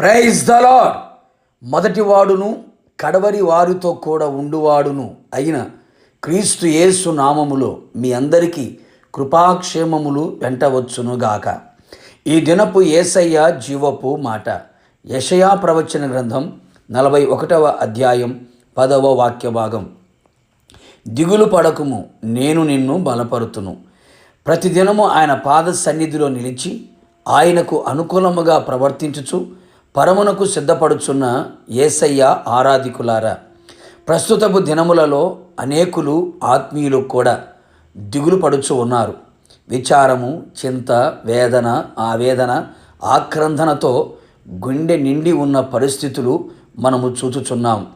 Praise the lord మొదటివాడును కడవరి వారితో కూడా ఉండువాడును అయిన క్రీస్తు యేసు నామములో మీ అందరికీ కృపాక్షేమములు వెంటవచ్చునుగాక ఈ దినపు ఏసయ్య జీవపు మాట. యషయా ప్రవచన గ్రంథం నలభై ఒకటవ అధ్యాయం పదవ వాక్య భాగం దిగులు పడకుము నేను నిన్ను బలపరుతును. ప్రతిదినము ఆయన పాద సన్నిధిలో నిలిచి ఆయనకు అనుకూలముగా ప్రవర్తించుచు పరమునకు సిద్ధపడుచున్న ఏసయ్య ఆరాధికులారా ప్రస్తుతపు దినములలో అనేకులు ఆత్మీయులు కూడా దిగులు పడుచు ఉన్నారు. విచారము చింత వేదన ఆవేదన ఆక్రందనతో గుండె నిండి ఉన్న పరిస్థితులు మనము చూచుచున్నాం.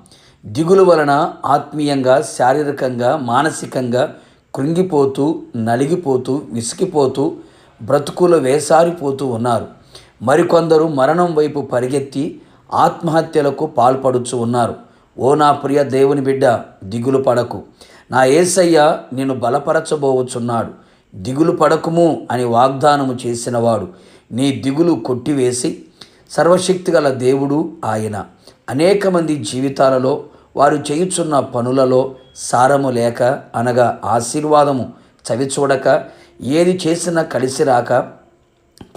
దిగులు వలన ఆత్మీయంగా శారీరకంగా మానసికంగా కృంగిపోతూ నలిగిపోతూ విసిగిపోతూ బ్రతుకులు వేసారిపోతూ ఉన్నారు. మరికొందరు మరణం వైపు పరిగెత్తి ఆత్మహత్యలకు పాల్పడుచు ఉన్నారు. ఓ నా ప్రియ దేవుని బిడ్డ దిగులు పడకు. నా ఏసయ్య నిన్ను బలపరచబోవచ్చున్నాడు దిగులు పడకుము అని వాగ్దానము చేసినవాడు. నీ దిగులు కొట్టివేసి సర్వశక్తిగల దేవుడు ఆయన. అనేక మంది జీవితాలలో వారు చేయుచున్న పనులలో సారము లేక అనగా ఆశీర్వాదము చవిచూడక ఏది చేసినా కలిసి రాక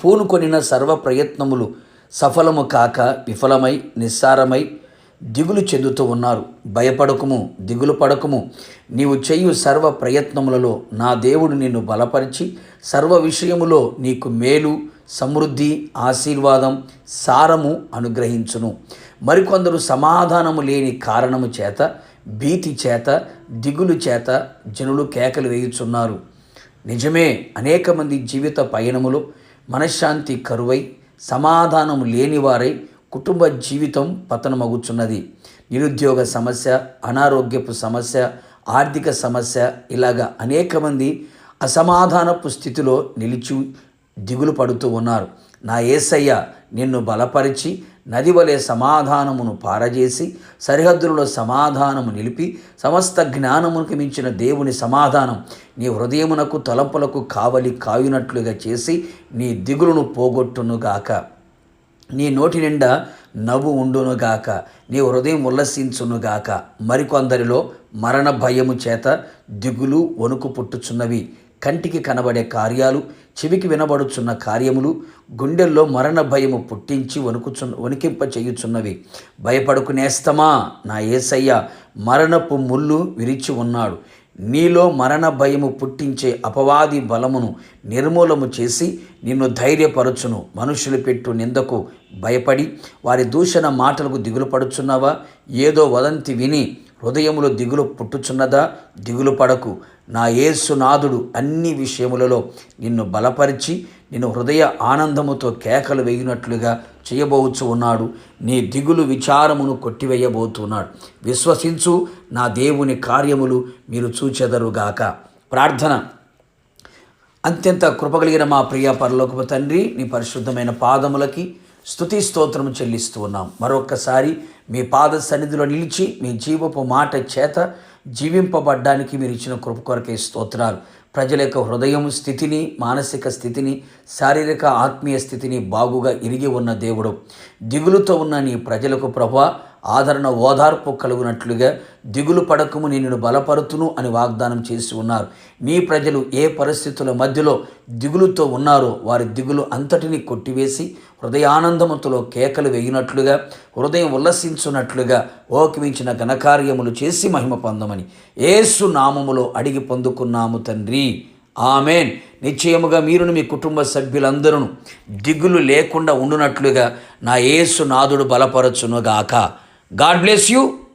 పూనుకొనిన సర్వ ప్రయత్నములు సఫలము కాక విఫలమై నిస్సారమై దిగులు చెందుతూ ఉన్నారు. భయపడకుము దిగులు పడకుము. నీవు చేయు సర్వ ప్రయత్నములలో నా దేవుడు నిన్ను బలపరిచి సర్వ విషయములో నీకు మేలు సమృద్ధి ఆశీర్వాదం సారము అనుగ్రహించును. మరికొందరు సమాధానము లేని కారణము చేత భీతి చేత దిగులు చేత జనులు కేకలు వేయుచున్నారు. నిజమే అనేక మంది జీవిత పయనములో మనశ్శాంతి కరువై సమాధానం లేనివారై కుటుంబ జీవితం పతనమగుచున్నది. నిరుద్యోగ సమస్య అనారోగ్యపు సమస్య ఆర్థిక సమస్య ఇలాగా అనేక మంది అసమాధానపు స్థితిలో నిలిచి దిగులు పడుతూ ఉన్నారు. నా ఏసయ్య నిన్ను బలపరిచి నది వలె సమాధానమును పారజేసి సరిహద్దులలో సమాధానము నిలిపి సమస్త జ్ఞానమునికి మించిన దేవుని సమాధానం నీ హృదయమునకు తలంపులకు కావలి కాయునట్లుగా చేసి నీ దిగులును పోగొట్టునుగాక. నీ నోటి నిండా నవ్వు ఉండునుగాక. నీ హృదయం ఉల్లసించునుగాక. మరికొందరిలో మరణ భయము చేత దిగులు వణుకు పుట్టుచున్నవి. కంటికి కనబడే కార్యాలు చెవికి వినబడుచున్న కార్యములు గుండెల్లో మరణ భయము పుట్టించి వణుకుచు వణికింప చేయుచున్నవి భయపడుకునేస్తమా నా ఏసయ్య మరణపు ముళ్ళు విరిచి ఉన్నాడు. నీలో మరణ భయము పుట్టించే అపవాది బలమును నిర్మూలము చేసి నిన్ను ధైర్యపరచును. మనుషులు పెట్టు నిందకు భయపడి వారి దూషణ మాటలకు దిగులు పడుచున్నావా? ఏదో వదంతి విని హృదయములో దిగులు పుట్టుచున్నదా? దిగులు పడకు. నా యేసునాథుడు అన్ని విషయములలో నిన్ను బలపరిచి నిన్ను హృదయ ఆనందముతో కేకలు వేయినట్లుగా చేయబోవచ్చు ఉన్నాడు. నీ దిగులు విచారమును కొట్టివేయబోతున్నాడు. విశ్వసించు నా దేవుని కార్యములు మీరు చూచెదరుగాక ప్రార్థన. అత్యంత కృపగలిగిన మా ప్రియ పరలోకపు తండ్రి నీ పరిశుద్ధమైన పాదములకి స్థుతి స్తోత్రము చెల్లిస్తూ ఉన్నాం. మరొక్కసారి మీ పాద సన్నిధిలో నిలిచి మీ జీవపు మాట చేత జీవింపబడ్డానికి మీరు ఇచ్చిన కృప కొరకే స్తోత్రాలు. ప్రజల యొక్క హృదయం స్థితిని మానసిక స్థితిని శారీరక ఆత్మీయ స్థితిని బాగుగా ఇరిగి ఉన్న దేవుడు. దిగులుతో ఉన్న నీ ప్రజలకు ప్రభా ఆదరణ ఓదార్పు కలుగునట్లుగా దిగులు పడకము నేను బలపరుతును అని వాగ్దానం చేసి ఉన్నారు. నీ ప్రజలు ఏ పరిస్థితుల మధ్యలో దిగులుతో ఉన్నారో వారి దిగులు అంతటిని కొట్టివేసి హృదయానందముతో కేకలు వేయినట్లుగా హృదయం ఉల్లసించున్నట్లుగా ఓకిమించిన ఘనకార్యములు చేసి మహిమ పొందమని ఏసు నామములో అడిగి పొందుకున్నాము తండ్రి. ఆమెన్. నిశ్చయముగా మీరును మీ కుటుంబ సభ్యులందరూ దిగులు లేకుండా ఉండునట్లుగా నా యేసు నాదుడు బలపరచునుగాక. God bless you.